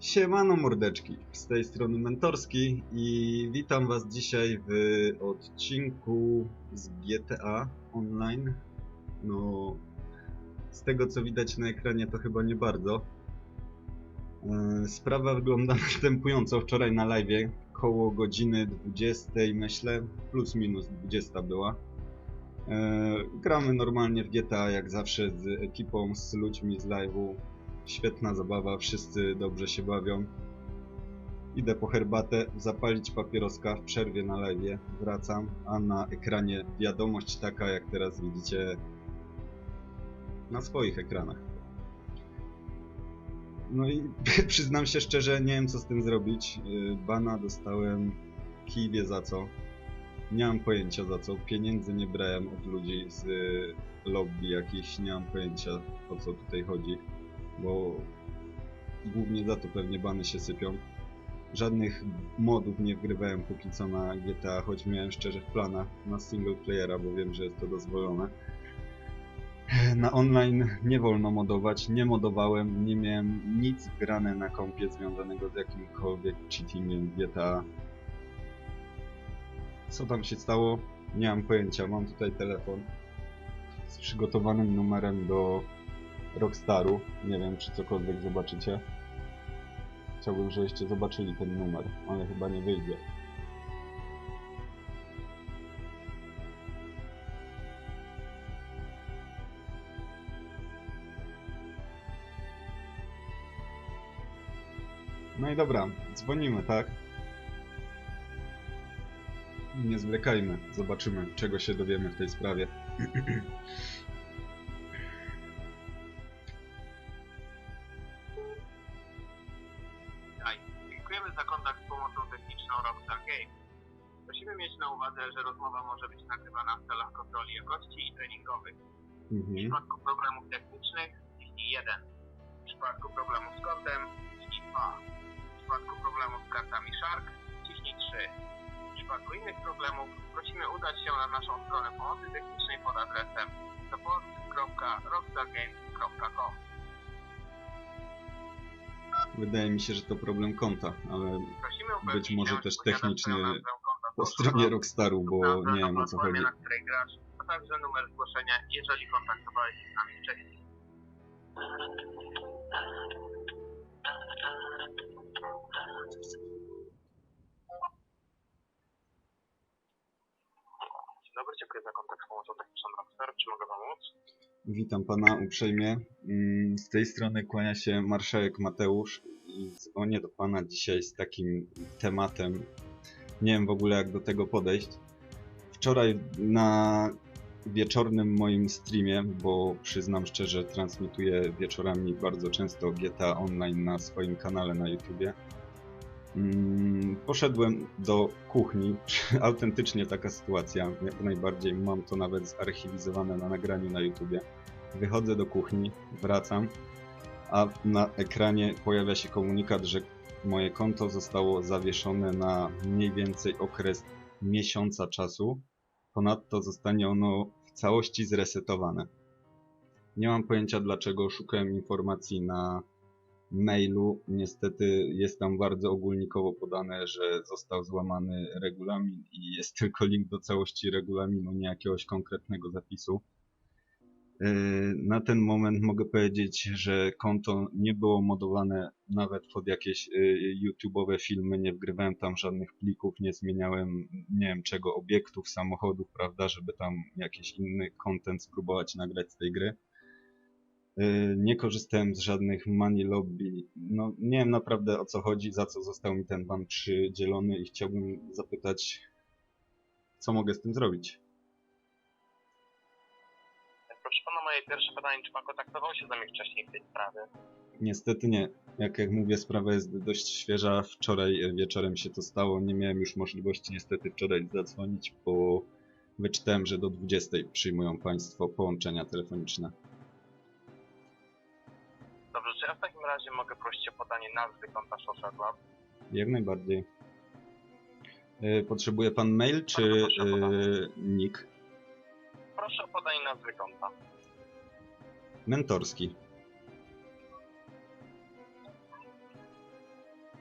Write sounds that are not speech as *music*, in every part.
Siemano mordeczki, z tej strony Mentorski i witam was dzisiaj w odcinku z GTA Online. No, z tego co widać na ekranie to chyba nie bardzo. E, Sprawa wygląda *laughs* następująco. Wczoraj na live koło godziny 20 myślę, plus minus 20 była. E, Gramy normalnie w GTA jak zawsze z ekipą, z ludźmi z live'u. Świetna zabawa, wszyscy dobrze się bawią. Idę po herbatę, zapalić papieroska w przerwie na live, wracam, a na ekranie wiadomość taka, jak teraz widzicie na swoich ekranach. No i *laughs* przyznam się szczerze, nie wiem co z tym zrobić. Yy, Bana dostałem kij wie za co. Nie mam pojęcia za co. Pieniędzy nie brałem od ludzi z y, lobby jakichś, nie mam pojęcia o co tutaj chodzi bo głównie za to pewnie bany się sypią. Żadnych modów nie wgrywałem póki co na GTA, choć miałem szczerze w planach na single playera, bo wiem, że jest to dozwolone. *laughs* Na online nie wolno modować, nie modowałem, nie miałem nic wgrane na kompie związanego z jakimkolwiek cheatingiem GTA. Co tam się stało? Nie mam pojęcia, mam tutaj telefon z przygotowanym numerem do Rockstaru. Nie wiem, czy cokolwiek zobaczycie. Chciałbym, żebyście zobaczyli ten numer, ale chyba nie wyjdzie. No i dobra, dzwonimy, tak? Nie zwlekajmy, zobaczymy, czego się dowiemy w tej sprawie. Witaj. Dziękujemy za kontakt z pomocą techniczną Rockstar Games. Prosimy mieć na uwadze, że rozmowa może być nagrywana w celach kontroli jakości i treningowych. W Mhm. przypadku problemów technicznych ciśnij 1. W przypadku problemu z kontem ciśnij 2. W przypadku problemu z kartami Shark ciśnij 3. W przypadku innych problemów prosimy udać się na naszą stronę pomocy technicznej pod adresem support.rockstargames.com Wydaje mi się, że to problem konta, ale Być może też techniczny po stronie Rockstaru, bo nie wiem o co chodzi. a także numer zgłoszenia, jeżeli kontaktowałeś się z nami wcześniej. Dzień dobry, dziękuję za kontakt z pomocą techniczną Rockstar. Czy mogę pomóc? Witam pana uprzejmie. Mm, Z tej strony kłania się marszałek Mateusz i dzwonię do pana dzisiaj z takim tematem. Nie wiem w ogóle jak do tego podejść. Wczoraj na wieczornym moim streamie, bo przyznam szczerze, transmituję wieczorami bardzo często GTA Online na swoim kanale na YouTubie. Mm, Poszedłem do kuchni. *laughs* Autentycznie taka sytuacja. Jak najbardziej mam to nawet zarchiwizowane na nagraniu na YouTubie. Wychodzę do kuchni, wracam, a na ekranie pojawia się komunikat, że moje konto zostało zawieszone na mniej więcej okres miesiąca czasu. Ponadto zostanie ono w całości zresetowane. Nie mam pojęcia dlaczego, szukałem informacji na mailu. Niestety jest tam bardzo ogólnikowo podane, że został złamany regulamin i jest *laughs* tylko link do całości regulaminu, nie jakiegoś konkretnego zapisu. Yy, Na ten moment mogę powiedzieć, że konto nie było modowane nawet pod jakieś yy, YouTube'owe filmy, nie wgrywałem tam żadnych plików, nie zmieniałem nie wiem czego, obiektów, samochodów, prawda, żeby tam jakiś inny content spróbować nagrać z tej gry. Yy, Nie korzystałem z żadnych money lobby. No, nie wiem naprawdę o co chodzi, za co został mi ten ban przydzielony i chciałbym zapytać, co mogę z tym zrobić. Proszę pana, moje pierwsze pytanie, czy pan kontaktował się z nami wcześniej w tej sprawie? Niestety nie. Jak, jak mówię, sprawa jest dość świeża. Wczoraj e, wieczorem się to stało. Nie miałem już możliwości niestety wczoraj zadzwonić, bo wyczytałem, że do 20 przyjmują Państwo połączenia telefoniczne. Dobrze, czy ja w takim razie mogę prosić o podanie nazwy konta Social Club? Jak najbardziej. E, Potrzebuje pan mail czy Bardzo proszę o podanie. e, nick? Proszę o podanie nazwy konta. Mentorski.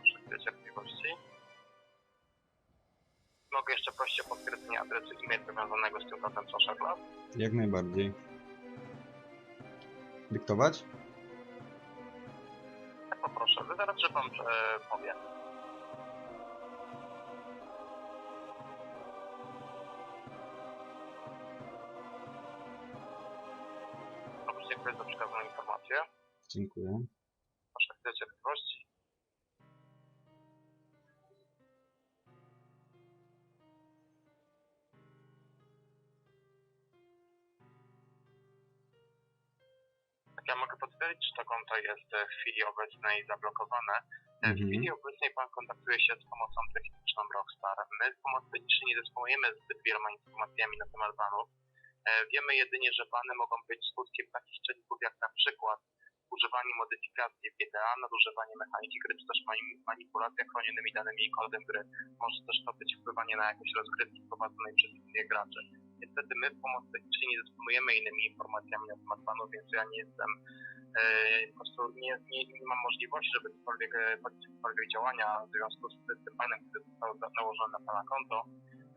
Chwilę cierpliwości. Mogę jeszcze prosić o potwierdzenie adresu e-mail powiązanego z tym kontem? Jak najbardziej. Dyktować? Tak poproszę. Zaraz, że pan e, powie. Dziękuję za przekazaną informację. Dziękuję. Proszę chwilę cierpliwości. Tak, ja mogę potwierdzić, że to konto jest w chwili obecnej zablokowane. W Mhm. chwili obecnej pan kontaktuje się z pomocą techniczną Rockstar. My z pomocy technicznej nie dysponujemy zbyt wieloma informacjami na temat banów. E, Wiemy jedynie, że bany mogą być skutkiem takich czynników jak na przykład używanie modyfikacji w GTA, nadużywanie mechaniki gry, czy też mani- manipulacja chronionymi danymi i kodem gry. Może też to być wpływanie na jakieś rozgrywki prowadzonej przez innych graczy. Niestety my w pomocy technicznej nie dysponujemy innymi informacjami na temat banów, więc ja nie jestem, e, po prostu nie, nie, nie mam możliwości, żeby cokolwiek, e, podjąć jakiekolwiek działania w związku z tym banem, który został nałożony na pana konto.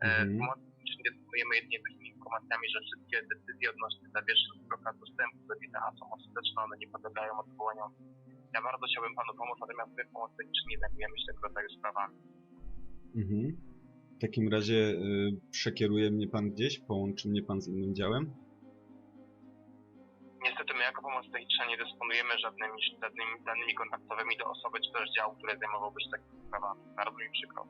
E, Mhm. Technicznej dysponujemy jedynie takimi informacjami, że wszystkie decyzje odnośnie zawieszeń blokad dostępu do GTA są ostateczne, one nie podlegają odwołaniom. Ja bardzo chciałbym panu pomóc, natomiast my w pomocy technicznej nie zajmujemy się tego rodzaju sprawami. Mhm. W takim razie y, przekieruje mnie pan gdzieś? Połączy mnie pan z innym działem? Niestety my jako pomoc techniczna nie dysponujemy żadnymi, żadnymi danymi kontaktowymi do osoby czy też działu, które zajmowałby się takimi sprawami. Bardzo mi przykro.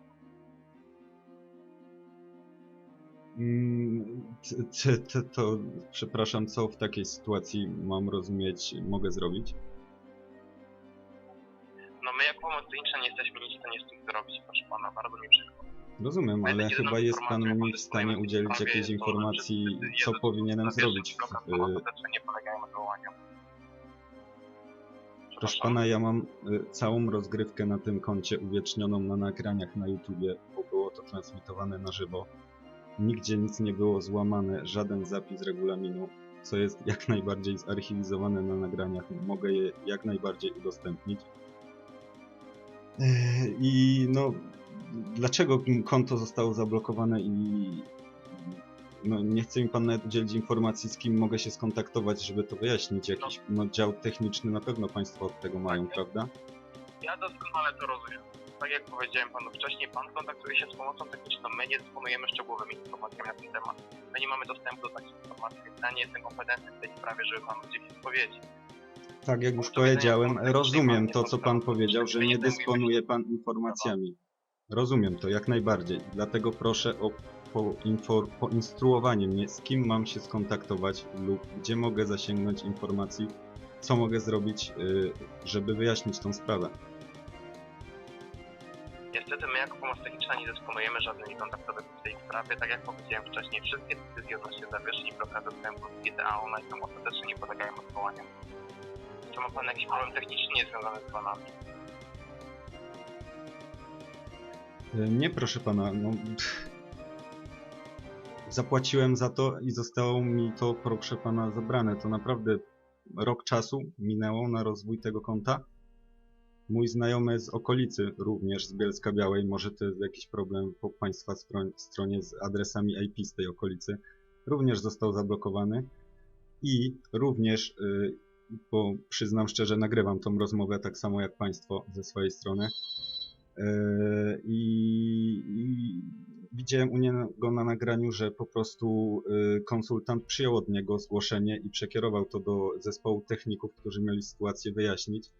Mm, t- t- t- to, przepraszam, co w takiej sytuacji mam rozumieć, mogę zrobić? No my jako pomoc techniczna nie jesteśmy nic w stanie z tym zrobić, proszę pana, bardzo mi przykro. Rozumiem, ale chyba jest pan mi w stanie udzielić jakiejś to, że informacji, co powinienem zrobić. W, y, odwołaniom. Proszę pana, ja mam y, całą rozgrywkę na tym koncie uwiecznioną na nagraniach na YouTubie, bo było to transmitowane na żywo. Nigdzie nic nie było złamane, żaden zapis regulaminu, co jest jak najbardziej zarchiwizowane na nagraniach. Mogę je jak najbardziej udostępnić. Yy, I no, dlaczego konto zostało zablokowane i no, nie chce mi pan nawet udzielić informacji, z kim mogę się skontaktować, żeby to wyjaśnić. Jakiś no, dział techniczny na pewno państwo od tego mają, prawda? Ja doskonale to rozumiem. Tak jak powiedziałem panu wcześniej, pan kontaktuje się z pomocą techniczną. My nie dysponujemy szczegółowymi informacjami na ten temat. My nie mamy dostępu do takich informacji, więc ja nie jestem kompetentny w tej sprawie, żeby panu udzielić odpowiedzi. Tak, jak już powiedziałem, rozumiem to, co pan powiedział, że nie dysponuje pan informacjami. Rozumiem to jak najbardziej. Dlatego proszę o poinfor- poinstruowanie mnie, z kim mam się skontaktować lub gdzie mogę zasięgnąć informacji, co mogę zrobić, y, żeby wyjaśnić tą sprawę. My jako pomoc techniczna nie dysponujemy żadnymi kontaktowymi w tej sprawie. Tak jak powiedziałem wcześniej, wszystkie decyzje odnośnie zawieszeń i blokad dostępu z GTA Online są ostatecznie nie podlegają. Czy ma pan jakiś problem techniczny niezwiązany z planami? Y, Nie, proszę pana, no. Zapłaciłem za to i zostało mi to, proszę pana, zabrane. To naprawdę rok czasu minęło na rozwój tego konta. Mój znajomy z okolicy, również z Bielska Białej, może to jest jakiś problem po państwa stron- stronie z adresami IP z tej okolicy, również został zablokowany. I również, y, bo przyznam szczerze, nagrywam tą rozmowę tak samo jak państwo ze swojej strony. Yy, I, I widziałem u niego na nagraniu, że po prostu yy, konsultant przyjął od niego zgłoszenie i przekierował to do zespołu techników, którzy mieli sytuację wyjaśnić.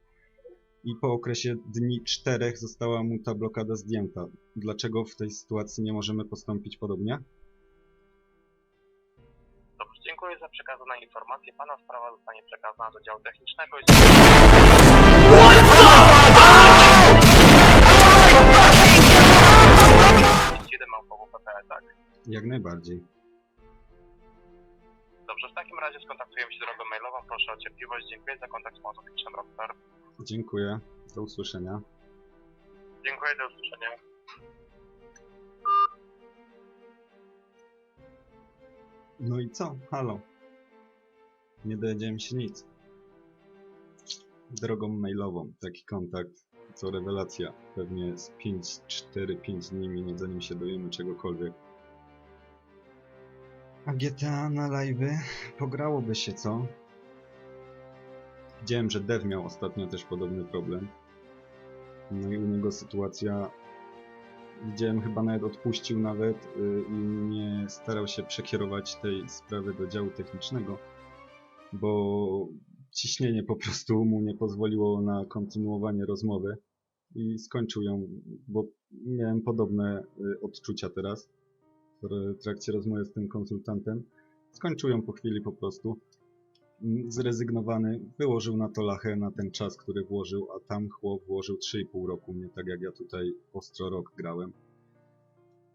I po okresie dni czterech została mu ta blokada zdjęta. Dlaczego w tej sytuacji nie możemy postąpić podobnie? Dobrze, dziękuję za przekazaną informację. Pana sprawa zostanie przekazana do działu technicznego i... tak? Jak najbardziej. Dobrze, w takim razie skontaktujemy się drogą mailową. Proszę o cierpliwość. Dziękuję za kontakt z techniczną Rockstar. Dziękuję. Do usłyszenia. Dziękuję, do usłyszenia. No i co? Halo. Nie dowiedziałem się nic. Drogą mailową taki kontakt co rewelacja. Pewnie z 5-4-5 dni minie zanim się dowiemy czegokolwiek. A GTA na live pograłoby się, co? Widziałem, że Dev miał ostatnio też podobny problem. No i u niego sytuacja Widziałem, chyba nawet odpuścił nawet y, i nie starał się przekierować tej sprawy do działu technicznego, bo ciśnienie po prostu mu nie pozwoliło na kontynuowanie rozmowy i skończył ją, bo miałem podobne y, odczucia teraz w trakcie rozmowy z tym konsultantem. Skończył ją po chwili po prostu. Zrezygnowany, wyłożył na to lachę na ten czas, który włożył, a tam chłop włożył 3,5 roku, nie tak jak ja tutaj ostro rok grałem.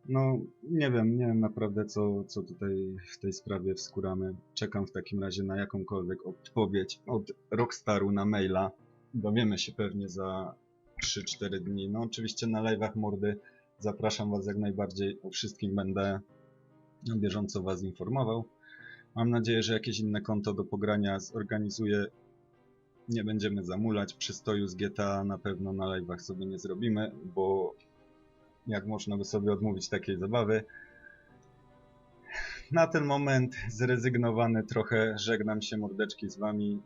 No, nie wiem, nie wiem naprawdę co, co tutaj w tej sprawie wskuramy. Czekam w takim razie na jakąkolwiek odpowiedź od Rockstaru na maila. Dowiemy się pewnie za 3-4 dni. No oczywiście na live'ach mordy zapraszam Was jak najbardziej. O wszystkim będę na bieżąco Was informował. Mam nadzieję, że jakieś inne konto do pogrania zorganizuję. Nie będziemy zamulać. Przystoju z GTA na pewno na live'ach sobie nie zrobimy, bo jak można by sobie odmówić takiej zabawy. Na ten moment zrezygnowany trochę żegnam się mordeczki z Wami.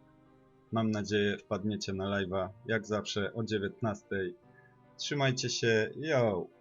Mam nadzieję wpadniecie na live'a jak zawsze o 19. Trzymajcie się, yo!